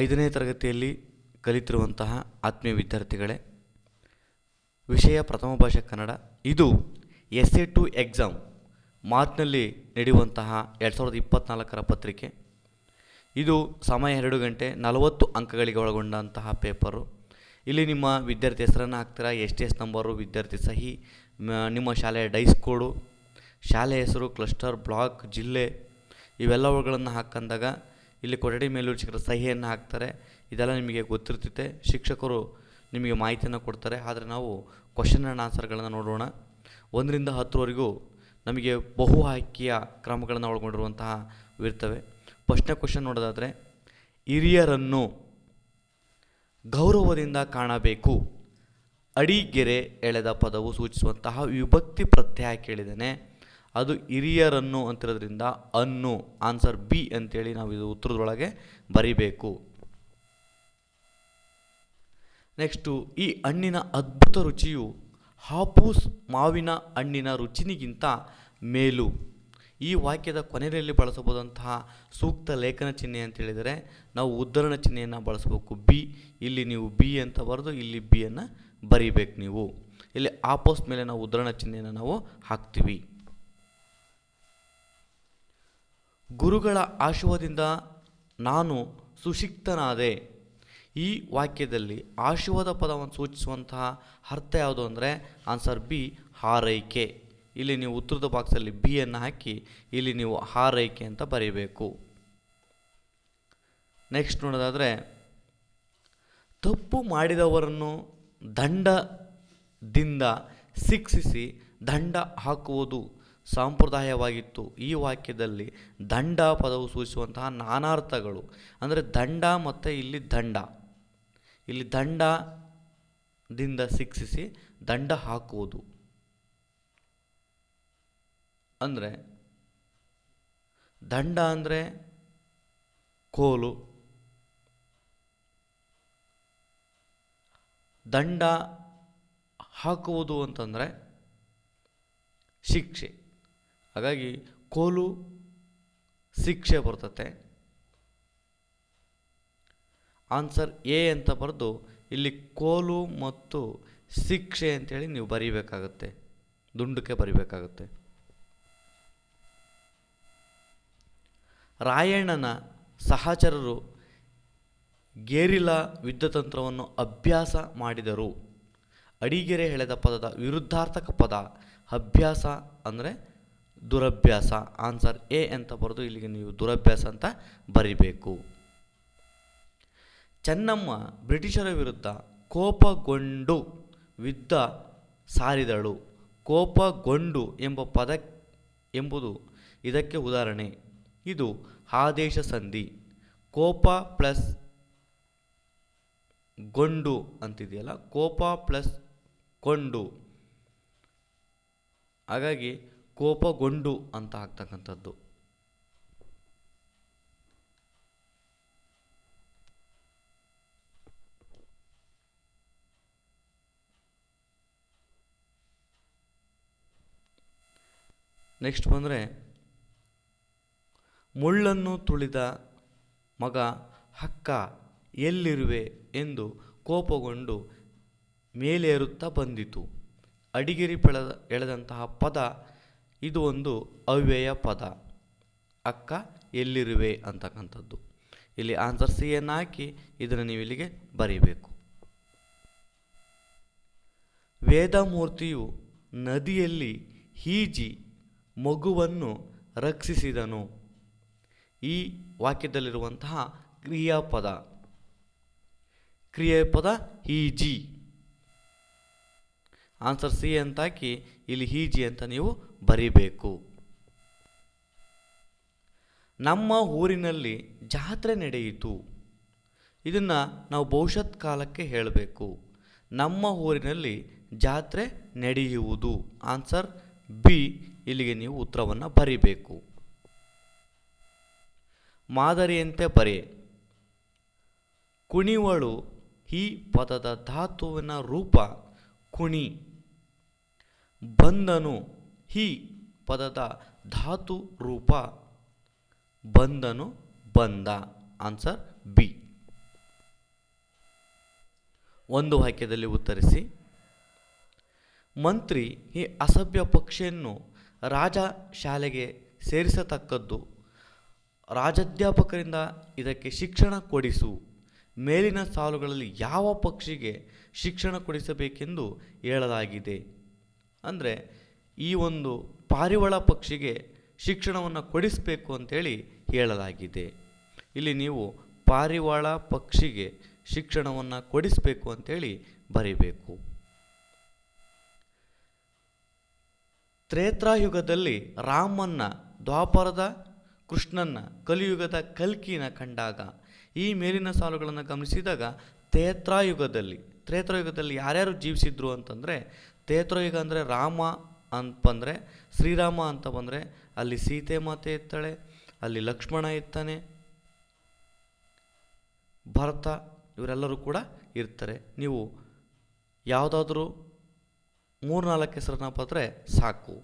ಐದನೇ ತರಗತಿಯಲ್ಲಿ ಕಲಿತಿರುವಂತಹ ಆತ್ಮೀಯ ವಿದ್ಯಾರ್ಥಿಗಳೇ, ವಿಷಯ ಪ್ರಥಮ ಭಾಷೆ ಕನ್ನಡ, ಇದು ಎಸ್ ಎ ಟು ಎಕ್ಸಾಮ್ ಮಾರ್ಚ್ನಲ್ಲಿ ನಡೆಯುವಂತಹ ಎರಡು ಸಾವಿರದ ಇಪ್ಪತ್ತ್ನಾಲ್ಕರ ಪತ್ರಿಕೆ. ಇದು ಸಮಯ ಎರಡು ಗಂಟೆ ನಲವತ್ತು ಅಂಕಗಳಿಗೆ ಒಳಗೊಂಡಂತಹ ಪೇಪರು. ಇಲ್ಲಿ ನಿಮ್ಮ ವಿದ್ಯಾರ್ಥಿ ಹೆಸರನ್ನು ಹಾಕ್ತೀರಾ, ಎಸ್ ಟಿ ಎಸ್ ನಂಬರು, ವಿದ್ಯಾರ್ಥಿ ಸಹಿ ನಿಮ್ಮ ಶಾಲೆಯ ಡೈಸ್ ಕೋಡು ಶಾಲೆ ಹೆಸರು ಕ್ಲಸ್ಟರ್ ಬ್ಲಾಕ್ ಜಿಲ್ಲೆ, ಇವೆಲ್ಲವುಗಳನ್ನು ಹಾಕಂದಾಗ ಇಲ್ಲಿ ಕೊಠಡಿ ಮೇಲ್ವಿಚಾರಕರ ಸಹಿಯನ್ನು ಹಾಕ್ತಾರೆ. ಇದೆಲ್ಲ ನಿಮಗೆ ಗೊತ್ತಿರ್ತೈತೆ ಶಿಕ್ಷಕರು ನಿಮಗೆ ಮಾಹಿತಿಯನ್ನು ಕೊಡ್ತಾರೆ. ಆದರೆ ನಾವು ಕ್ವಶನ್ ಆ್ಯಂಡ್ ಆನ್ಸರ್ಗಳನ್ನು ನೋಡೋಣ. ಒಂದರಿಂದ ಹತ್ತರವರೆಗೂ ನಮಗೆ ಬಹು ಆಯ್ಕೆಯ ಕ್ರಮಗಳನ್ನು ಒಳಗೊಂಡಿರುವಂತಹ ಇರ್ತವೆ. ಪ್ರಶ್ನೆ ಕ್ವಶನ್ ನೋಡೋದಾದರೆ, ಹಿರಿಯರನ್ನು ಗೌರವದಿಂದ ಕಾಣಬೇಕು. ಅಡಿಗೆರೆ ಎಳೆದ ಪದವು ಸೂಚಿಸುವಂತಹ ವಿಭಕ್ತಿ ಪ್ರತ್ಯಯ ಕೇಳಿದ್ದೇನೆ. ಅದು ಹಿರಿಯರನ್ನು ಅಂತಿರೋದ್ರಿಂದ ಅನ್ನು, ಆನ್ಸರ್ ಬಿ ಅಂತೇಳಿ ನಾವು ಇದು ಉತ್ತರದೊಳಗೆ ಬರಿಬೇಕು. ನೆಕ್ಸ್ಟು, ಈ ಹಣ್ಣಿನ ಅದ್ಭುತ ರುಚಿಯು ಹಾಪೂಸ್ ಮಾವಿನ ಹಣ್ಣಿನ ರುಚಿನಿಗಿಂತ ಮೇಲು. ಈ ವಾಕ್ಯದ ಕೊನೆಯಲ್ಲಿ ಬಳಸಬಹುದಂತಹ ಸೂಕ್ತ ಲೇಖನ ಚಿಹ್ನೆ ಅಂತ ಹೇಳಿದರೆ ನಾವು ಉದ್ಧರಣ ಚಿಹ್ನೆಯನ್ನು ಬಳಸಬೇಕು. ಬಿ, ಇಲ್ಲಿ ನೀವು ಬಿ ಅಂತ ಬರೆದು ಇಲ್ಲಿ ಬಿಯನ್ನು ಬರಿಬೇಕು ನೀವು. ಇಲ್ಲಿ ಆಪೋಸ್ ಮೇಲೆ ನಾವು ಉದ್ಧರಣ ಚಿಹ್ನೆಯನ್ನು ನಾವು ಹಾಕ್ತೀವಿ. ಗುರುಗಳ ಆಶೀರ್ವಾದದಿಂದ ನಾನು ಸುಶಿಕ್ತನಾದೆ. ಈ ವಾಕ್ಯದಲ್ಲಿ ಆಶೀರ್ವಾದ ಪದವನ್ನು ಸೂಚಿಸುವಂತಹ ಅರ್ಥ ಯಾವುದು ಅಂದರೆ ಆನ್ಸರ್ ಬಿ, ಹಾರೈಕೆ. ಇಲ್ಲಿ ನೀವು ಉತ್ತರದ ಬಾಕ್ಸಲ್ಲಿ ಬಿ ಅನ್ನು ಹಾಕಿ, ಇಲ್ಲಿ ನೀವು ಹಾರೈಕೆ ಅಂತ ಬರೀಬೇಕು. ನೆಕ್ಸ್ಟ್ ನೋಡೋದಾದರೆ, ತಪ್ಪು ಮಾಡಿದವರನ್ನು ದಂಡದಿಂದ ಶಿಕ್ಷಿಸಿ ದಂಡ ಹಾಕುವುದು. ಸಂಪ್ರದಾಯವಾಗಿತ್ತು. ಈ ವಾಕ್ಯದಲ್ಲಿ ದಂಡ ಪದವು ಸೂಚಿಸುವಂತಹ ನಾನಾರ್ಥಗಳು ಅಂದರೆ ದಂಡ ಮತ್ತು ಇಲ್ಲಿ ದಂಡ. ಇಲ್ಲಿ ದಂಡದಿಂದ ಶಿಕ್ಷಿಸಿ ದಂಡ ಹಾಕುವುದು. ಅಂದರೆ ದಂಡ ಅಂದರೆ ಕೋಲು. ದಂಡ ಹಾಕುವುದು ಅಂತಂದರೆ ಶಿಕ್ಷೆ. ಹಾಗಾಗಿ ಕೋಲು ಶಿಕ್ಷೆ ಬರ್ತತೆ. ಆನ್ಸರ್ ಎ ಅಂತ ಬರೆದು ಇಲ್ಲಿ ಕೋಲು ಮತ್ತು ಶಿಕ್ಷೆ ಅಂತೇಳಿ ನೀವು ಬರೀಬೇಕಾಗುತ್ತೆ. ದುಂಡಕ್ಕೆ ಬರಿಬೇಕಾಗುತ್ತೆ. ರಾಯಣ್ಣನ ಸಹಚರರು ಗೇರಿಲಾ ಯುದ್ಧತಂತ್ರವನ್ನು ಅಭ್ಯಾಸ ಮಾಡಿದರು. ಅಡಿಗೆರೆ ಎಳೆದ ಪದದ ವಿರುದ್ಧಾರ್ಥಕ ಪದ ಅಭ್ಯಾಸ ಅಂದರೆ ದುರಭ್ಯಾಸ. ಆನ್ಸರ್ ಎ ಅಂತ ಬರೆದು ಇಲ್ಲಿಗೆ ನೀವು ದುರಭ್ಯಾಸ ಅಂತ ಬರಿಬೇಕು. ಚೆನ್ನಮ್ಮ ಬ್ರಿಟಿಷರ ವಿರುದ್ಧ ಕೋಪಗೊಂಡು ಯುದ್ಧ ಸಾರಿದಳು. ಕೋಪಗೊಂಡು ಎಂಬ ಪದ ಎಂಬುದು ಇದಕ್ಕೆ ಉದಾಹರಣೆ. ಇದು ಆದೇಶ ಸಂಧಿ. ಕೋಪ ಪ್ಲಸ್ ಗೊಂಡು ಅಂತಿದೆಯಲ್ಲ? ಕೋಪ ಪ್ಲಸ್ ಕೊಂಡು ಹಾಗಾಗಿ ಕೋಪಗೊಂಡು ಅಂತ ಆಗ್ತಕ್ಕಂಥದ್ದು. ನೆಕ್ಸ್ಟ್ ಬಂದರೆ, ಮುಳ್ಳನ್ನು ತುಳಿದ ಮಗ ಹಕ್ಕ ಎಲ್ಲಿರುವೆ ಎಂದು ಕೋಪಗೊಂಡು ಮೇಲೇರುತ್ತಾ ಬಂದಿತು. ಅಡಿಗೆರಿ ಪೆಳೆದ ಎಳೆದಂತಹ ಪದ ಇದು ಒಂದು ಅವ್ಯಯ ಪದ. ಅಕ್ಕ, ಎಲ್ಲಿರುವೆ? ಅಂತಕ್ಕಂಥದ್ದು. ಇಲ್ಲಿ ಆನ್ಸರ್ ಸಿ ಅನ್ನು ಹಾಕಿ, ಇದನ್ನು ನೀವು ಇಲ್ಲಿಗೆ ಬರೀಬೇಕು. ವೇದಮೂರ್ತಿಯು ನದಿಯಲ್ಲಿ ಹೀಜಿ ಮಗುವನ್ನು ರಕ್ಷಿಸಿದನು. ಈ ವಾಕ್ಯದಲ್ಲಿರುವಂತಹ ಕ್ರಿಯಾಪದ. ಕ್ರಿಯಾಪದ ಈಜಿ ಆನ್ಸರ್ ಸಿ ಅಂತ ಹಾಕಿ ಇಲ್ಲಿ ಹೀಜಿ ಅಂತ ನೀವು ಬರೀಬೇಕು. ನಮ್ಮ ಊರಿನಲ್ಲಿ ಜಾತ್ರೆ ನಡೆಯಿತು. ಇದನ್ನು ನಾವು ಭವಿಷ್ಯತ್ ಕಾಲಕ್ಕೆ ಹೇಳಬೇಕು. ನಮ್ಮ ಊರಿನಲ್ಲಿ ಜಾತ್ರೆ ನಡೆಯುವುದು. ಆನ್ಸರ್ ಬಿ ಇಲ್ಲಿಗೆ ನೀವು ಉತ್ತರವನ್ನು ಬರೀಬೇಕು. ಮಾದರಿಯಂತೆ ಬರೆ. ಕುಣಿವಳು ಈ ಪದದ ಧಾತುವಿನ ರೂಪ ಕುಣಿ. ಬಂದನು ಹಿ ಪದದ ಧಾತು ರೂಪ. ಬಂದನು ಬಂದ. Answer B. ಒಂದು ವಾಕ್ಯದಲ್ಲಿ ಉತ್ತರಿಸಿ. ಮಂತ್ರಿ ಈ ಅಸಭ್ಯ ಪಕ್ಷಿಯನ್ನು ರಾಜ ಶಾಲೆಗೆ ಸೇರಿಸತಕ್ಕದ್ದು ರಾಜಾಧ್ಯಾಪಕರಿಂದ ಇದಕ್ಕೆ ಶಿಕ್ಷಣ ಕೊಡಿಸು. ಮೇಲಿನ ಸಾಲುಗಳಲ್ಲಿ ಯಾವ ಪಕ್ಷಿಗೆ ಶಿಕ್ಷಣ ಕೊಡಿಸಬೇಕೆಂದು ಹೇಳಲಾಗಿದೆ. ಅಂದರೆ ಈ ಒಂದು ಪಾರಿವಾಳ ಪಕ್ಷಿಗೆ ಶಿಕ್ಷಣವನ್ನು ಕೊಡಿಸಬೇಕು ಅಂತೇಳಿ ಹೇಳಲಾಗಿದೆ. ಇಲ್ಲಿ ನೀವು ಪಾರಿವಾಳ ಪಕ್ಷಿಗೆ ಶಿಕ್ಷಣವನ್ನು ಕೊಡಿಸಬೇಕು ಅಂತೇಳಿ ಬರೀಬೇಕು. ತ್ರೇತ್ರಾಯುಗದಲ್ಲಿ ರಾಮನ್ನ ದ್ವಾಪರದ ಕೃಷ್ಣನ್ನ ಕಲಿಯುಗದ ಕಲ್ಕಿನ ಕಂಡಾಗ ಈ ಮೇಲಿನ ಸಾಲುಗಳನ್ನು ಗಮನಿಸಿದಾಗ ತೇತ್ರಾಯುಗದಲ್ಲಿ ತ್ರೇತಾಯುಗದಲ್ಲಿ ಯಾರ್ಯಾರು ಜೀವಿಸಿದ್ರು ಅಂತಂದರೆ ತೇತ್ರಯುಗ ಅಂದರೆ ರಾಮ ಅಂತ ಬಂದರೆ, ಶ್ರೀರಾಮ ಅಂತ ಬಂದರೆ ಅಲ್ಲಿ ಸೀತೆ ಮಾತೆ ಇರ್ತಾಳೆ, ಅಲ್ಲಿ ಲಕ್ಷ್ಮಣ ಇರ್ತಾನೆ, ಭರತ ಇವರೆಲ್ಲರೂ ಕೂಡ ಇರ್ತಾರೆ. ನೀವು ಯಾವುದಾದ್ರೂ ಮೂರ್ನಾಲ್ಕು ಹೆಸರನ್ನ ಪತ್ರೆ ಸಾಕು.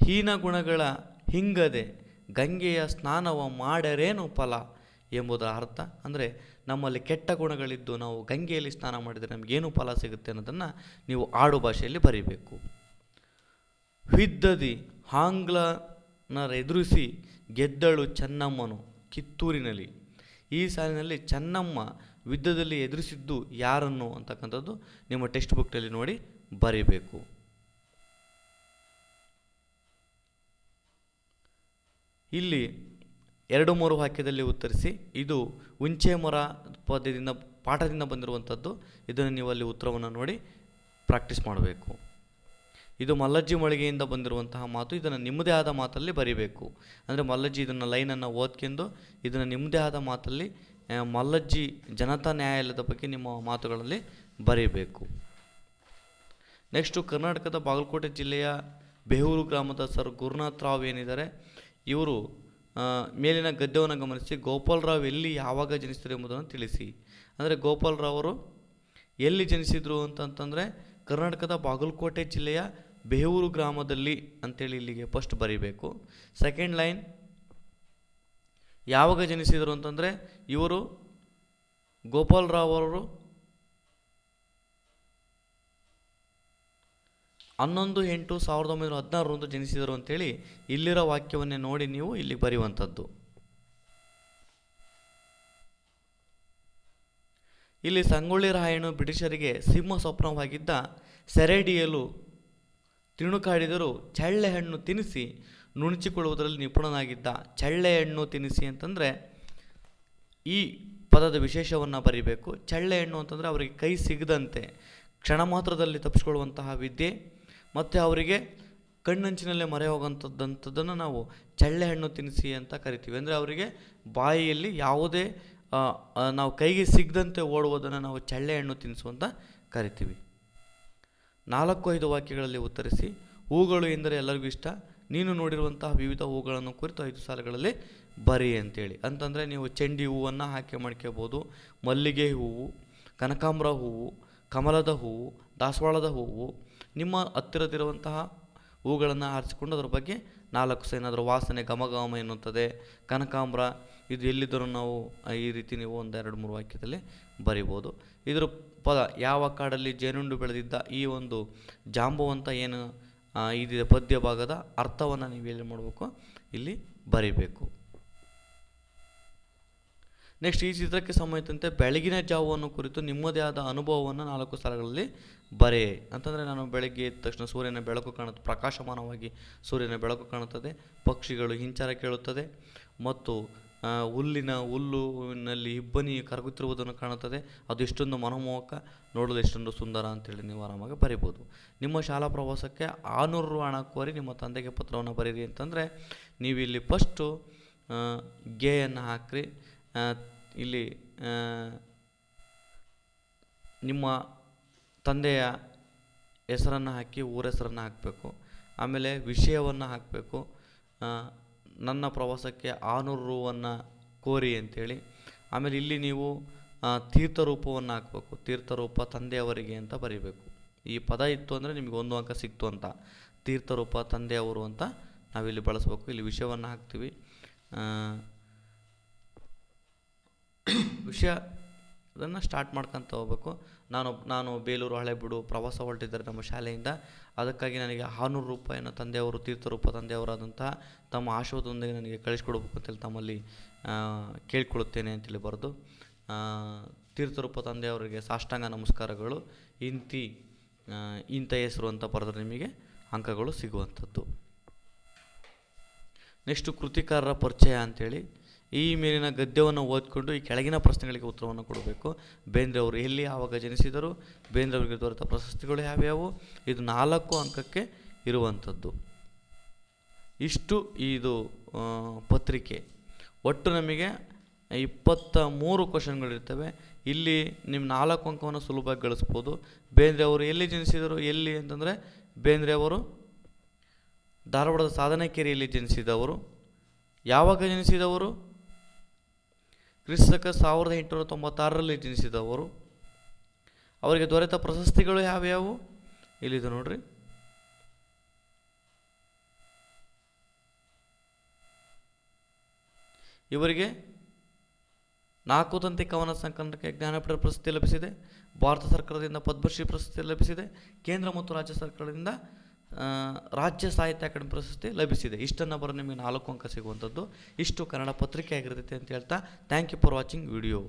ಹೀನ ಗುಣಗಳ ಹಿಂಗದೆ ಗಂಗೆಯ ಸ್ನಾನವ ಮಾಡರೇನು ಫಲ ಎಂಬುದರ ಅರ್ಥ. ಅಂದರೆ ನಮ್ಮಲ್ಲಿ ಕೆಟ್ಟ ಗುಣಗಳಿದ್ದು ನಾವು ಗಂಗೆಯಲ್ಲಿ ಸ್ನಾನ ಮಾಡಿದರೆ ನಮಗೇನು ಫಲ ಸಿಗುತ್ತೆ ಅನ್ನೋದನ್ನು ನೀವು ಆಡು ಭಾಷೆಯಲ್ಲಿ ಬರೀಬೇಕು. ಹಿದ್ದದಿ ಆಂಗ್ಲನರ ಎದುರಿಸಿ ಗೆದ್ದಳು ಚೆನ್ನಮ್ಮನು ಕಿತ್ತೂರಿನಲ್ಲಿ. ಈ ಸಾಲಿನಲ್ಲಿ ಚೆನ್ನಮ್ಮ ಯುದ್ಧದಲ್ಲಿ ಎದುರಿಸಿದ್ದು ಯಾರನ್ನು ಅಂತಕ್ಕಂಥದ್ದು ನಿಮ್ಮ ಟೆಕ್ಸ್ಟ್ ಬುಕ್ನಲ್ಲಿ ನೋಡಿ ಬರೀಬೇಕು. ಇಲ್ಲಿ ಎರಡು ಮೂರು ವಾಕ್ಯದಲ್ಲಿ ಉತ್ತರಿಸಿ, ಇದು ಉಂಚೆ ಮರ ಪದ್ಯದಿಂದ, ಪಾಠದಿಂದ ಬಂದಿರುವಂಥದ್ದು. ಇದನ್ನು ನೀವು ಅಲ್ಲಿ ಉತ್ತರವನ್ನು ನೋಡಿ ಪ್ರಾಕ್ಟೀಸ್ ಮಾಡಬೇಕು. ಇದು ಮಲ್ಲಜ್ಜಿ ಮಳಿಗೆಯಿಂದ ಬಂದಿರುವಂತಹ ಮಾತು, ಇದನ್ನು ನಿಮ್ಮದೇ ಆದ ಮಾತಲ್ಲಿ ಬರೀಬೇಕು. ಅಂದರೆ ಮಲ್ಲಜ್ಜಿ ಇದನ್ನು ಲೈನನ್ನು ಓದ್ಕೆಂದು ಇದನ್ನು ನಿಮ್ಮದೇ ಆದ ಮಾತಲ್ಲಿ ಮಲ್ಲಜ್ಜಿ ಜನತಾ ನ್ಯಾಯಾಲಯದ ಬಗ್ಗೆ ನಿಮ್ಮ ಮಾತುಗಳಲ್ಲಿ ಬರೀಬೇಕು. ನೆಕ್ಸ್ಟು ಕರ್ನಾಟಕದ ಬಾಗಲಕೋಟೆ ಜಿಲ್ಲೆಯ ಬೇಹೂರು ಗ್ರಾಮದ ಸರ್ ಗುರುನಾಥ್ ರಾವ್ ಏನಿದ್ದಾರೆ ಇವರು ಮೇಲಿನ ಗದ್ಯವನ್ನು ಗಮನಿಸಿ ಗೋಪಾಲರಾವ್ ಎಲ್ಲಿ ಯಾವಾಗ ಜನಿಸಿದರು ಎಂಬುದನ್ನು ತಿಳಿಸಿ. ಅಂದರೆ ಅವರು ಎಲ್ಲಿ ಜನಿಸಿದರು ಅಂತಂತಂದರೆ ಕರ್ನಾಟಕದ ಬಾಗಲಕೋಟೆ ಜಿಲ್ಲೆಯ ಬೇವೂರು ಗ್ರಾಮದಲ್ಲಿ ಅಂತೇಳಿ ಇಲ್ಲಿಗೆ ಫಸ್ಟ್ ಬರೀಬೇಕು. ಸೆಕೆಂಡ್ ಲೈನ್ ಯಾವಾಗ ಜನಿಸಿದರು ಅಂತಂದರೆ ಇವರು ಗೋಪಾಲರಾವ್ ಅವರು ಹನ್ನೊಂದು, ಎಂಟು, ಸಾವಿರದ ಒಂಬೈನೂರ ಹದಿನಾರರಂದು ಜನಿಸಿದರು ಅಂತೇಳಿ ಇಲ್ಲಿರೋ ವಾಕ್ಯವನ್ನೇ ನೋಡಿ ನೀವು ಇಲ್ಲಿ ಬರೆಯುವಂಥದ್ದು. ಇಲ್ಲಿ ಸಂಗೊಳ್ಳಿ ರಾಯಣ್ಣು ಬ್ರಿಟಿಷರಿಗೆ ಸಿಂಹ ಸ್ವಪ್ನವಾಗಿದ್ದ ಸೆರೆಡಿಯಲು ತಿಣುಕಾಡಿದರೂ ಚಳ್ಳೆ ಹಣ್ಣು ತಿನ್ನಿಸಿ ನುಣುಚಿಕೊಳ್ಳುವುದರಲ್ಲಿ ನಿಪುಣನಾಗಿದ್ದ ಚಳ್ಳೆ ಹಣ್ಣು ತಿನ್ನಿಸಿ ಅಂತಂದರೆ ಈ ಪದದ ವಿಶೇಷವನ್ನು ಬರೀಬೇಕು. ಚಳ್ಳೆ ಹಣ್ಣು ಅಂತಂದರೆ ಅವರಿಗೆ ಕೈ ಸಿಗದಂತೆ, ಕ್ಷಣ ಮಾತ್ರದಲ್ಲಿ ತಪ್ಪಿಸ್ಕೊಳ್ಳುವಂತಹ ವಿದ್ಯೆ. ಮತ್ತು ಅವರಿಗೆ ಕಣ್ಣಂಚಿನಲ್ಲೇ ಮರೆ ಹೋಗಂಥದ್ದಂಥದ್ದನ್ನು ನಾವು ಚಳ್ಳೆ ಹಣ್ಣು ತಿನ್ನಿಸಿ ಅಂತ ಕರಿತೀವಿ. ಅಂದರೆ ಅವರಿಗೆ ಬಾಯಿಯಲ್ಲಿ ಯಾವುದೇ ನಾವು ಕೈಗೆ ಸಿಗದಂತೆ ಓಡುವುದನ್ನು ನಾವು ಚಳ್ಳೆ ಹಣ್ಣು ತಿನ್ನಿಸು ಅಂತ ಕರಿತೀವಿ. ನಾಲ್ಕು ಐದು ವಾಕ್ಯಗಳಲ್ಲಿ ಉತ್ತರಿಸಿ, ಹೂಗಳು ಎಂದರೆ ಎಲ್ಲರಿಗೂ ಇಷ್ಟ, ನೀನು ನೋಡಿರುವಂತಹ ವಿವಿಧ ಹೂಗಳನ್ನು ಕುರಿತು ಐದು ಸಾಲುಗಳಲ್ಲಿ ಬರಿ ಅಂತೇಳಿ. ಅಂತಂದರೆ ನೀವು ಚೆಂಡಿ ಹೂವನ್ನು ಹಾಕಿ ಮಾಡ್ಕೋಬೋದು ಮಲ್ಲಿಗೆ ಹೂವು, ಕನಕಾಂಬರ ಹೂವು, ಕಮಲದ ಹೂವು, ದಾಸವಾಳದ ಹೂವು ನಿಮ್ಮ ಹತ್ತಿರದಿರುವಂತಹ ಹೂಗಳನ್ನು ಆರಿಸಿಕೊಂಡು ಅದರ ಬಗ್ಗೆ ನಾಲ್ಕು ಸೈನ್ ಅದರ ವಾಸನೆ ಘಮ ಘಮ ಎನ್ನುತ್ತದೆ. ಕನಕಾಂಬ್ರ, ಇದು ಎಲ್ಲಿದ್ದರೂ ನಾವು ಈ ರೀತಿ ನೀವು ಒಂದು ಎರಡು ಮೂರು ವಾಕ್ಯದಲ್ಲಿ ಬರಿಬೋದು. ಇದರ ಪದ ಯಾವ ಕಾಡಲ್ಲಿ ಜೇನುಂಡು ಬೆಳೆದಿದ್ದ ಈ ಒಂದು ಜಾಂಬುವಂತ ಏನು ಇದಿದೆ ಪದ್ಯ ಭಾಗದ ಅರ್ಥವನ್ನು ನೀವು ಏನು ಮಾಡಬೇಕು? ಇಲ್ಲಿ ಬರಿಬೇಕು. ನೆಕ್ಸ್ಟ್ ಈ ಚಿತ್ರಕ್ಕೆ ಸಂಬಂಧಿಸಿದಂತೆ ಬೆಳಗಿನ ಜಾವವನ್ನು ಕುರಿತು ನಿಮ್ಮದೇ ಆದ ಅನುಭವವನ್ನು ನಾಲ್ಕು ಸ್ಥಳಗಳಲ್ಲಿ ಬರೆ. ಅಂತಂದರೆ ನಾನು ಬೆಳಗ್ಗೆ ಎದ್ದ ತಕ್ಷಣ ಸೂರ್ಯನ ಬೆಳಕು ಕಾಣುತ್ತೆ, ಪ್ರಕಾಶಮಾನವಾಗಿ ಸೂರ್ಯನ ಬೆಳಕು ಕಾಣುತ್ತದೆ, ಪಕ್ಷಿಗಳು ಹಿಂಚಾರ ಕೇಳುತ್ತದೆ, ಮತ್ತು ಹುಲ್ಲಿನ ಹುಲ್ಲುನಲ್ಲಿ ಇಬ್ಬನಿ ಕರಗುತ್ತಿರುವುದನ್ನು ಕಾಣುತ್ತದೆ. ಅದು ಎಷ್ಟೊಂದು ಮನಮೋಹಕ, ನೋಡಲು ಎಷ್ಟೊಂದು ಸುಂದರ ಅಂತೇಳಿ ನೀವು ಆರಾಮಾಗಿ ಬರಿಬೋದು ನಿಮ್ಮ ಶಾಲಾ ಪ್ರವಾಸಕ್ಕೆ ಆರುನೂರು ರು ಹಣ ಕೋರಿ ನಿಮ್ಮ ತಂದೆಗೆ ಪತ್ರವನ್ನು ಬರೀರಿ ಅಂತಂದರೆ ನೀವು ಇಲ್ಲಿ ಫಸ್ಟು ಗೇಯನ್ನು ಹಾಕ್ರಿ. ಇಲ್ಲಿ ನಿಮ್ಮ ತಂದೆಯ ಹೆಸರನ್ನು ಹಾಕಿ ಊರ ಹೆಸರನ್ನು ಹಾಕಬೇಕು. ಆಮೇಲೆ ವಿಷಯವನ್ನು ಹಾಕಬೇಕು. ನನ್ನ ಪ್ರವಾಸಕ್ಕೆ ಆರುನೂರು ರೂವನ್ನು ಕೋರಿ ಅಂತೇಳಿ. ಆಮೇಲೆ ಇಲ್ಲಿ ನೀವು ತೀರ್ಥರೂಪವನ್ನು ಹಾಕಬೇಕು. ತೀರ್ಥರೂಪ ತಂದೆಯವರಿಗೆ ಅಂತ ಬರೀಬೇಕು. ಈ ಪದ ಇತ್ತು ಅಂದರೆ ನಿಮಗೆ ಒಂದು ಅಂಕ ಸಿಕ್ತು ಅಂತ. ತೀರ್ಥರೂಪ ತಂದೆಯವರು ಅಂತ ನಾವಿಲ್ಲಿ ಬಳಸಬೇಕು. ಇಲ್ಲಿ ವಿಷಯವನ್ನು ಹಾಕ್ತೀವಿ. ವಿಷಯ ಅದನ್ನು ಸ್ಟಾರ್ಟ್ ಮಾಡ್ಕೊತ ಹೋಗ್ಬೇಕು. ನಾನು ನಾನು ಬೇಲೂರು ಹಳೆಬೀಡು ಪ್ರವಾಸ ಹೊರಟಿದ್ದಾರೆ ನಮ್ಮ ಶಾಲೆಯಿಂದ. ಅದಕ್ಕಾಗಿ ನನಗೆ ಆರುನೂರು ರೂಪಾಯಿನ ತಂದೆಯವರು, ತೀರ್ಥರೂಪ ತಂದೆಯವರಾದಂತಹ ತಮ್ಮ ಆಶೀರ್ವಾದದೊಂದಿಗೆ ನನಗೆ ಕಳಿಸ್ಕೊಡ್ಬೇಕು ಅಂತೇಳಿ ತಮ್ಮಲ್ಲಿ ಕೇಳಿಕೊಳ್ಳುತ್ತೇನೆ ಅಂತೇಳಿ ಬರೆದು ತೀರ್ಥರೂಪ ತಂದೆಯವರಿಗೆ ಸಾಷ್ಟಾಂಗ ನಮಸ್ಕಾರಗಳು. ಇಂತಿ ಇಂಥ ಹೆಸರು ಅಂತ ಬರೆದ್ರೆ ನಿಮಗೆ ಅಂಕಗಳು ಸಿಗುವಂಥದ್ದು. ನೆಕ್ಸ್ಟು ಕೃತಿಕಾರರ ಪರಿಚಯ ಅಂಥೇಳಿ ಈ ಮೇಲಿನ ಗದ್ಯವನ್ನು ಓದಿಕೊಂಡು ಈ ಕೆಳಗಿನ ಪ್ರಶ್ನೆಗಳಿಗೆ ಉತ್ತರವನ್ನು ಕೊಡಬೇಕು. ಬೇಂದ್ರೆ ಅವರು ಎಲ್ಲಿ ಯಾವಾಗ ಜನಿಸಿದರು? ಬೇಂದ್ರೆ ಅವರಿಗೆ ದೊರೆತ ಪ್ರಶಸ್ತಿಗಳು ಯಾವ್ಯಾವು? ಇದು ನಾಲ್ಕು ಅಂಕಕ್ಕೆ ಇರುವಂಥದ್ದು. ಇಷ್ಟು ಇದು ಪತ್ರಿಕೆ. ಒಟ್ಟು ನಮಗೆ ಇಪ್ಪತ್ತ ಮೂರು ಕ್ವಶನ್ಗಳಿರ್ತವೆ. ಇಲ್ಲಿ ನಿಮ್ಮ ನಾಲ್ಕು ಅಂಕವನ್ನು ಸುಲಭವಾಗಿ ಗಳಿಸ್ಬೋದು. ಬೇಂದ್ರೆ ಅವರು ಎಲ್ಲಿ ಜನಿಸಿದರು? ಎಲ್ಲಿ ಅಂತಂದರೆ ಬೇಂದ್ರೆ ಅವರು ಧಾರವಾಡದ ಸಾಧನಕೆರೆಯಲ್ಲಿ ಜನಿಸಿದವರು. ಯಾವಾಗ ಜನಿಸಿದವರು? ಕ್ರಿಸ್ತಕ ಸಾವಿರದ ಎಂಟುನೂರ ತೊಂಬತ್ತಾರರಲ್ಲಿ ಜನಿಸಿದವರು. ಅವರಿಗೆ ದೊರೆತ ಪ್ರಶಸ್ತಿಗಳು ಯಾವ್ಯಾವು? ಇಲ್ಲಿದೆ ನೋಡ್ರಿ. ಇವರಿಗೆ ನಾಲ್ಕು ತಂತಿ ಕವನ ಸಂಕಲನಕ್ಕೆ ಜ್ಞಾನಪೀಠ ಪ್ರಶಸ್ತಿ ಲಭಿಸಿದೆ. ಭಾರತ ಸರ್ಕಾರದಿಂದ ಪದ್ಮಶ್ರೀ ಪ್ರಶಸ್ತಿ ಲಭಿಸಿದೆ. ಕೇಂದ್ರ ಮತ್ತು ರಾಜ್ಯ ಸರ್ಕಾರದಿಂದ ರಾಜ್ಯ ಸಾಹಿತ್ಯ ಅಕಾಡೆಮಿ ಪ್ರಶಸ್ತಿ ಲಭಿಸಿದೆ. ಇಷ್ಟನ್ನು ಬರೋ ನಿಮಗೆ ನಾಲ್ಕು ಅಂಕ ಸಿಗುವಂಥದ್ದು. ಇಷ್ಟು ಕನ್ನಡ ಪತ್ರಿಕೆ ಆಗಿರ್ತೈತೆ ಅಂತ ಹೇಳ್ತಾ thank you for watching video